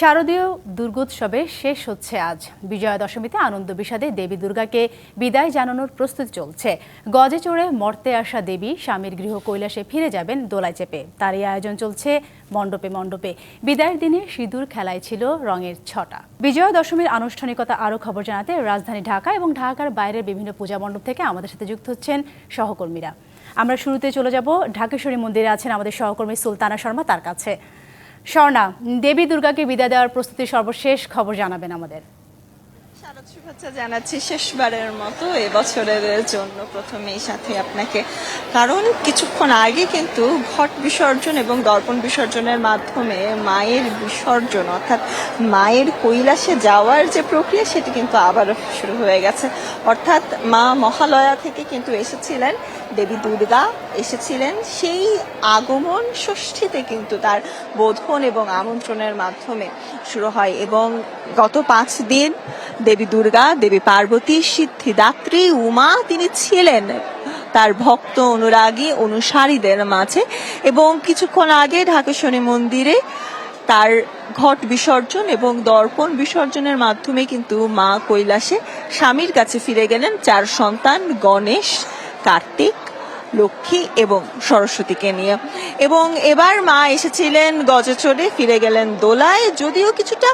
শারদীয় দুর্গোৎসবে শেষ হচ্ছে আজ। বিজয়া দশমীতে আনন্দ বিষাদে দেবী দুর্গাকে বিদায় জানানোর প্রস্তুতি চলছে। গজে চড়ে মর্তে আসা দেবী স্বামীর গৃহ কৈলাসে ফিরে যাবেন দোলায় চেপে। তারই আয়োজন চলছে মণ্ডপে মণ্ডপে। বিদায়ের দিনে সিঁদুর খেলায় ছিল রঙের ছটা। বিজয়া দশমীর আনুষ্ঠানিকতা আরও খবর জানাতে রাজধানী ঢাকা এবং ঢাকার বাইরের বিভিন্ন পূজা মণ্ডপ থেকে আমাদের সাথে যুক্ত হচ্ছেন সহকর্মীরা। আমরা শুরুতে চলে যাব। ঢাকেশ্বরী মন্দিরে আছেন আমাদের সহকর্মী সুলতানা শর্মা, তার কাছে। স্বর্ণা, দেবী দুর্গাকে বিদায় দেওয়ার প্রস্তুতি সর্বশেষ খবর জানাবেন আমাদের। শারদ শুভেচ্ছা জানাচ্ছি শেষবারের মতো, এবছরের জন্য প্রথমেই সাথে আপনাকে। কারণ কিছুক্ষণ আগে কিন্তু ঘট বিসর্জন এবং দর্পণ বিসর্জনের মাধ্যমে মায়ের বিসর্জন, অর্থাৎ মায়ের কৈলাসে যাওয়ার যে প্রক্রিয়া, সেটি কিন্তু আবার শুরু হয়ে গেছে। অর্থাৎ মা মহালয়া থেকে কিন্তু এসেছিলেন। দেবী দুর্গা এসেছিলেন। সেই আগমন ষষ্ঠীতে কিন্তু তার বোধন এবং আমন্ত্রণের মাধ্যমে শুরু হয় এবং গত পাঁচ দিন দেবী দুর্গা, দেবী পার্বতী, সিদ্ধিদাত্রী, উমা তিনি ছিলেন তার ভক্ত অনুরাগী অনুসারীদের মাঝে এবং কিছুক্ষণ আগে ঢাকেশ্বরী মন্দিরে তার ঘট বিসর্জন এবং দর্পণ বিসর্জনের মাধ্যমে কিন্তু মা কৈলাসে স্বামীর কাছে ফিরে গেলেন। চার সন্তান গণেশ কার্তিক, লক্ষ্মী এবং সরস্বতীকে নিয়ে। এবং এবার মা এসেছিলেন গজচরে ফিরে গেলেন দোলায়। যদিও কিছুটা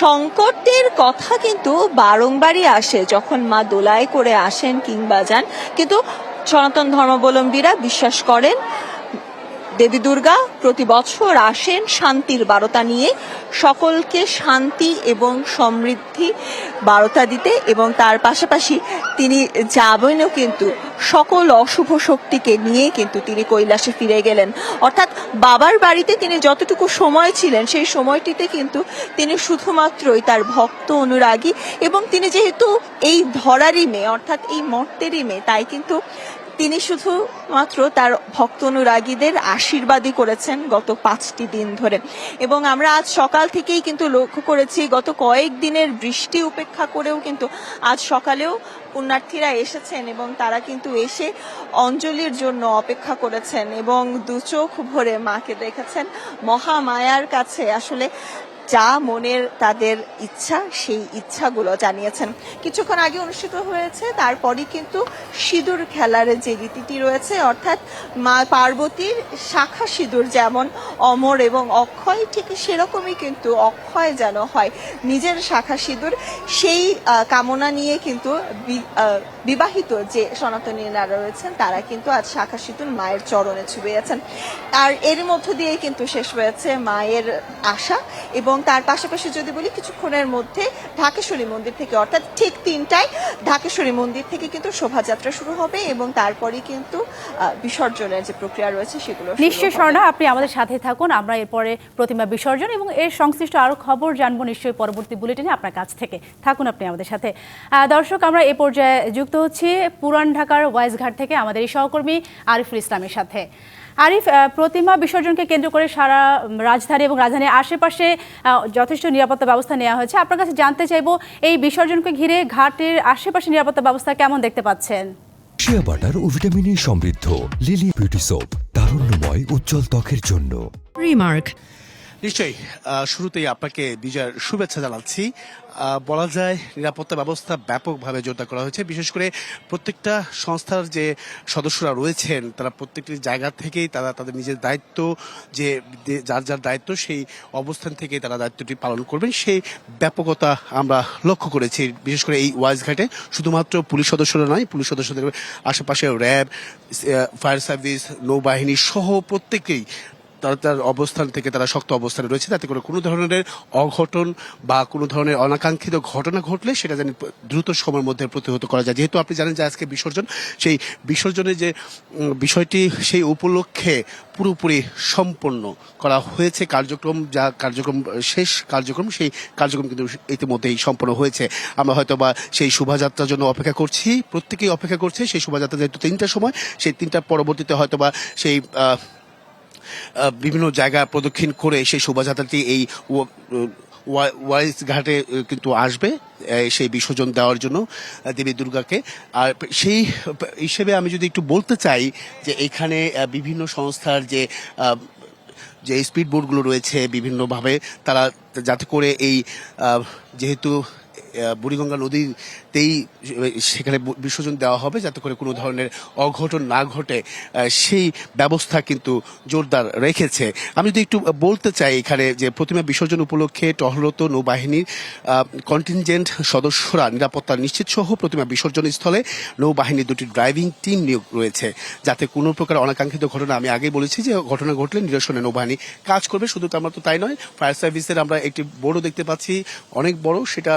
সংকটের কথা কিন্তু বারংবারই আসে, যখন মা দোলায় করে আসেন কিংবা যান। কিন্তু সনাতন ধর্মাবলম্বীরা বিশ্বাস করেন দেবী দুর্গা প্রতি বছর আসেন শান্তির বারতা নিয়ে। সকলকে শান্তি এবং সমৃদ্ধি বারতা দিতে এবং তার পাশাপাশি তিনি যাবেনও কিন্তু সকল অশুভ শক্তিকে নিয়ে কিন্তু তিনি কৈলাসে ফিরে গেলেন। অর্থাৎ বাবার বাড়িতে তিনি যতটুকু সময় ছিলেন সেই সময়টিতে কিন্তু তিনি শুধুমাত্রই তার ভক্ত অনুরাগী এবং তিনি যেহেতু এই ধরারই মেয়ে, অর্থাৎ এই মর্তেরই মেয়ে, তাই কিন্তু তিনি শুধু মাত্র তার ভক্ত অনুরাগীদের আশীর্বাদই করেছেন গত পাঁচটি দিন ধরে। এবং আমরা আজ সকাল থেকেই কিন্তু লক্ষ্য করেছি, গত কয়েক দিনের বৃষ্টি উপেক্ষা করেও কিন্তু আজ সকালেও পুণ্যার্থীরা এসেছেন এবং তারা কিন্তু এসে অঞ্জলির জন্য অপেক্ষা করেছেন এবং দু চোখ ভরে মাকে দেখেছেন। মহামায়ার কাছে আসলে যা মনের তাদের ইচ্ছা, সেই ইচ্ছাগুলো জানিয়েছেন। কিছুক্ষণ আগে অনুষ্ঠিত হয়েছে, তারপরই কিন্তু সিঁদুর খেলার যে রীতিটি রয়েছে, অর্থাৎ মা পার্বতীর শাখা সিঁদুর যেমন অমর এবং অক্ষয়, ঠিক সেরকমই কিন্তু অক্ষয় যেন হয় নিজের শাখা সিঁদুর। সেই কামনা নিয়ে কিন্তু বিবাহিত যে সনাতনীরা রয়েছেন, তারা কিন্তু আজ শাখা সিঁদুর মায়ের চরণে ছুঁয়েছেন আর এর মধ্য দিয়ে কিন্তু শেষ হয়েছে মায়ের আশা এবং তার পাশাপাশি যদি বলি কিছুক্ষণের মধ্যে ঢাকেশ্বরী মন্দির থেকে অর্থাৎ ঠিক তিনটায় ঢাকেশ্বরী মন্দির থেকে কিন্তু শোভাযাত্রা শুরু হবে এবং তারপরে কিন্তু বিসর্জনের যে প্রক্রিয়া রয়েছে সেগুলো নিশ্চয় স্বর্ণা আপনি আমাদের সাথে থাকুন। আমরা এরপরে প্রতিমা বিসর্জন এবং এর সংশ্লিষ্ট আরও খবর জানব নিশ্চয়ই পরবর্তী বুলেটিনে আপনার কাছ থেকে। থাকুন আপনি আমাদের সাথে। দর্শক আমরা এ পর্যায়ে যুক্ত হচ্ছি পুরান ঢাকার ওয়াইজঘাট থেকে আমাদের এই সহকর্মী আরিফুল ইসলামের সাথে। আরিফ প্রতিমা বিসর্জনকে কেন্দ্র করে সারা রাজধানী এবং রাজধানীর আশেপাশে যথেষ্ট নিরাপত্তা ব্যবস্থা নেওয়া হয়েছে। আপনার কাছে জানতে চাইব এই বিসর্জনকে ঘিরে ঘাটের আশেপাশে নিরাপত্তা ব্যবস্থা কেমন দেখতে পাচ্ছেন? শিয়া বাটার ও ভিটামিনে সমৃদ্ধ। লিলি বিউটি সোপ তারুণ্যময় উজ্জ্বল ত্বকের জন্য। রিমার্ক। নিশ্চয়ই শুরুতেই আপনাকে বিজয়ের শুভেচ্ছা জানাচ্ছি। বলা যায় নিরাপত্তা ব্যবস্থা ব্যাপকভাবে জোরদার করা হয়েছে। বিশেষ করে প্রত্যেকটা সংস্থার যে সদস্যরা রয়েছেন, তারা প্রত্যেকটি জায়গা থেকেই তারা তাদের নিজের দায়িত্ব, যে যার যার দায়িত্ব সেই অবস্থান থেকে তারা দায়িত্বটি পালন করবেন। সেই ব্যাপকতা আমরা লক্ষ্য করেছি। বিশেষ করে এই ওয়াইজ ঘাটে শুধুমাত্র পুলিশ সদস্যরা নয়, পুলিশ সদস্যদের আশেপাশে র্যাব ফায়ার সার্ভিস, নৌবাহিনী সহ প্রত্যেকেই তার তার অবস্থান থেকে তারা শক্ত অবস্থানে রয়েছে। তাতে করে কোনো ধরনের অঘটন বা কোনো ধরনের অনাকাঙ্ক্ষিত ঘটনা ঘটলে সেটা যেন দ্রুত সময়ের মধ্যে প্রতিহত করা যায়। যেহেতু আপনি জানেন যে আজকে বিসর্জন, সেই বিসর্জনের যে বিষয়টি সেই উপলক্ষে পুরোপুরি সম্পন্ন করা হয়েছে। কার্যক্রম যা কার্যক্রম, শেষ কার্যক্রম, সেই কার্যক্রম কিন্তু ইতিমধ্যেই সম্পন্ন হয়েছে। আমরা হয়তো বা সেই শোভাযাত্রার জন্য অপেক্ষা করছি, প্রত্যেকেই অপেক্ষা করছে। সেই শোভাযাত্রা যেহেতু তিনটার সময়, সেই তিনটার পরবর্তীতে হয়তো বা সেই বিভিন্ন জায়গা প্রদক্ষিণ করে সেই শোভাযাত্রাটি এই ও- ওয়া- ওয়াইজ ঘাটে কিন্তু আসবে সেই বিসর্জন দেওয়ার জন্য দেবী দুর্গাকে। আর সেই হিসেবে আমি যদি একটু বলতে চাই যে এখানে বিভিন্ন সংস্থার যে যে স্পিড বোটগুলো রয়েছে, বিভিন্নভাবে তারা যাতে করে এই যেহেতু বুড়িগঙ্গা নদীতেই সেখানে বিসর্জন দেওয়া হবে যাতে করে কোনো ধরনের অঘটন না ঘটে। সেই ব্যবস্থা কিন্তু জোরদার রেখেছে। আমি যদি একটু বলতে চাই এখানে যে প্রতিমা বিসর্জন উপলক্ষে টহলরত নৌবাহিনীর কন্টিনজেন্ট সদস্যরা নিরাপত্তা নিশ্চিত সহ প্রতিমা বিসর্জন স্থলে নৌবাহিনীর দুটি ড্রাইভিং টিম নিয়োগ রয়েছে। যাতে কোনো প্রকার অনাকাঙ্ক্ষিত ঘটনা, আমি আগেই বলেছি যে ঘটনা ঘটলে নিরসনে নৌবাহিনী কাজ করবে। শুধু তার মাত্র তাই নয় ফায়ার সার্ভিসের আমরা একটি বোর্ডও দেখতে পাচ্ছি, অনেক বড়। সেটা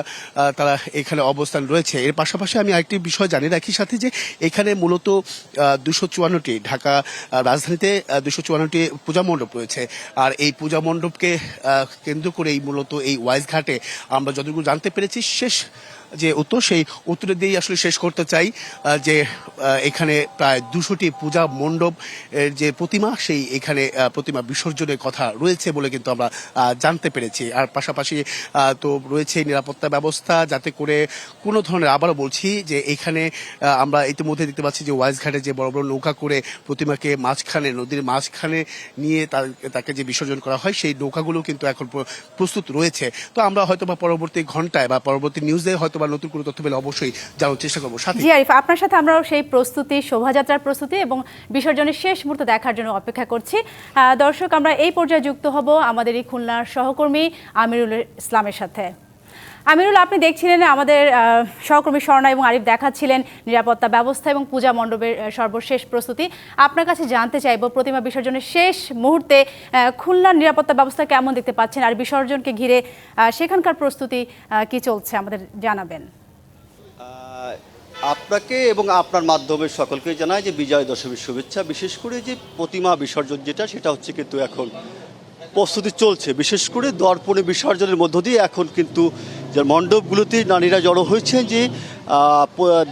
তারা এখানে অবস্থান রয়েছে। এর পাশাপাশি আমি আরেকটি বিষয় জানিয়ে রাখি সাথে যে এখানে মূলত দুশো চুয়ান্নটি ঢাকা রাজধানীতে দুশো চুয়ান্নটি পূজা মণ্ডপ রয়েছে। আর এই পূজা মণ্ডপকে কেন্দ্র করেই মূলত এই ওয়াইজ ঘাটে আমরা যতটুকু জানতে পেরেছি, শেষ যে উত্তর, সেই উত্তরের দিয়েই আসলে শেষ করতে চাই যে এখানে প্রায় দুশোটি পূজা মণ্ডপ যে প্রতিমা, সেই এখানে প্রতিমা বিসর্জনের কথা রয়েছে বলে কিন্তু আমরা জানতে পেরেছি। আর পাশাপাশি তো রয়েছে নিরাপত্তা ব্যবস্থা যাতে করে কোনো ধরনের, আবারও বলছি যে এখানে আমরা ইতিমধ্যে দেখতে পাচ্ছি যে ওয়াইজ ঘাটে যে বড় বড় নৌকা করে প্রতিমাকে মাঝখানে, নদীর মাঝখানে নিয়ে তাকে যে বিসর্জন করা হয়, সেই নৌকাগুলো কিন্তু এখন প্রস্তুত রয়েছে। তো আমরা হয়তো বা পরবর্তী ঘন্টায় বা পরবর্তী নিউজে হয়তো বা নতুন কোনো তথ্য পেলে অবশ্যই জানার চেষ্টা করব। জি, আরিফ, আপনার সাথে আমরাও সেই প্রস্তুতি, শোভাযাত্রার প্রস্তুতি এবং বিসর্জনের শেষ মুহূর্ত দেখার জন্য অপেক্ষা করছি। দর্শক, আমরা এই পর্যায়ে যুক্ত হব আমাদের এই খুলনার সহকর্মী আমিরুল ইসলামের সাথে। আমিরুল আপনি দেখছিলেন আমাদের সহকর্মী স্বর্ণা এবং আরিফ দেখাচ্ছিলেন নিরাপত্তা ব্যবস্থা এবং পূজা মণ্ডপের সর্বশেষ প্রস্তুতি। আপনার কাছে জানতে চাইব, প্রতিমা বিসর্জনের শেষ মুহূর্তে খুলনার নিরাপত্তা ব্যবস্থা কেমন দেখতে পাচ্ছেন? আর বিসর্জনকে ঘিরে সেখানকার প্রস্তুতি কি চলছে আমাদের জানাবেন। আপনাকে এবং আপনার মাধ্যমে সকলকে জানাই যে বিজয় দশমীর শুভেচ্ছা, বিশেষ করে যে প্রতিমা বিসর্জন যেটা, সেটা হচ্ছে কিন্তু এখন প্রস্তুতি চলছে। বিশেষ করে দর্পণে বিসর্জনের মধ্য দিয়ে এখন কিন্তু যে মণ্ডপগুলোতে নারীরা জড়ো হয়েছে যে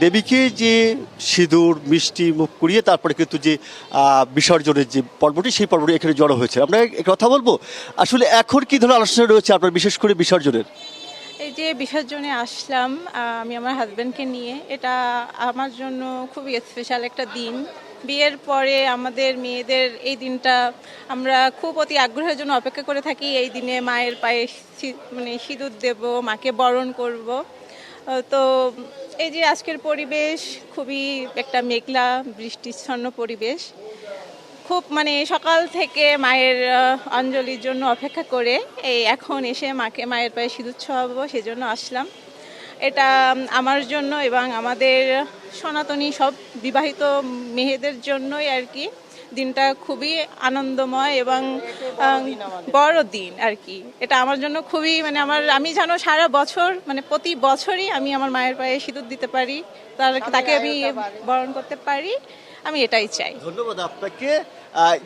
দেবীকে যে সিঁদুর, মিষ্টি, মুখ করিয়ে তারপরে কিন্তু যে বিসর্জনের যে পর্বটি, সেই পর্বটি এখানে জড়ো হয়েছে। আমরা কথা বলব, আসলে এখন কি ধরনের আলোচনা রয়েছে আপনার বিশেষ করে বিসর্জনের? এই যে বিসর্জনে আসলাম আমি আমার হাজব্যান্ডকে নিয়ে, এটা আমার জন্য খুবই স্পেশাল একটা দিন। বিয়ের পরে আমাদের মেয়েদের এই দিনটা আমরা খুব অতি আগ্রহের জন্য অপেক্ষা করে থাকি। এই দিনে মায়ের পায়ে মানে সিঁদুর দেব, মাকে বরণ করব। তো এই যে আজকের পরিবেশ খুবই একটা মেঘলা, বৃষ্টিচ্ছন্ন পরিবেশ। খুব মানে সকাল থেকে মায়ের অঞ্জলির জন্য অপেক্ষা করে এই এখন এসে মাকে মায়ের পায়ে সিঁদুর ছোঁয়াবো, সেজন্য আসলাম। এটা আমার জন্য এবং আমাদের সনাতনী সব বিবাহিত মেয়েদের জন্যই আর কি দিনটা খুবই আনন্দময় এবং বড় দিন আর কি। এটা আমার জন্য খুবই মানে আমার আমি জানো সারা বছর মানে প্রতি বছরই আমি আমার মায়ের পায়ে সিঁদুর দিতে পারি তার তাকে আমি বরণ করতে পারি আমি এটাই চাই। ধন্যবাদ আপনাকে।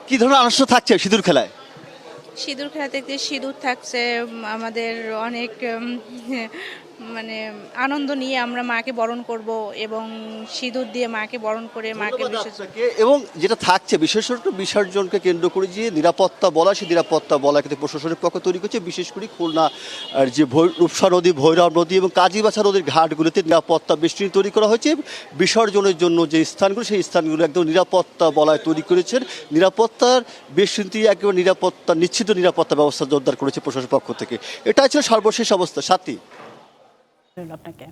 কি ধরনের আনুষ্ঠান থাকছে সিঁদুর খেলায়? সিঁদুর খেলাতে যে সিঁদুর থাকছে আমাদের অনেক মানে আনন্দ নিয়ে আমরা মাকে বরণ করব এবং সিঁদুর দিয়ে মাকে বরণ করে মাকে এবং যেটা থাকছে বিশেষত বিসর্জনকে কেন্দ্র করে যে নিরাপত্তা বলা সেই নিরাপত্তা বলা কিন্তু প্রশাসনের পক্ষ তৈরি করছে। বিশেষ করে খুলনা আর যে রূপসা নদী ভৈরব নদী এবং কাজীবাছা নদীর ঘাটগুলোতে নিরাপত্তা বেষ্টনী তৈরি করা হয়েছে। বিসর্জনের জন্য যে স্থানগুলো সেই স্থানগুলো একদম নিরাপত্তা বলায় তৈরি করেছেন। নিরাপত্তার বেষ্টনী একেবারে নিরাপত্তা নিশ্চিত নিরাপত্তা ব্যবস্থা জোরদার করেছে প্রশাসনের পক্ষ থেকে। এটা ছিল সর্বশেষ অবস্থা। সাথী? আপনাকে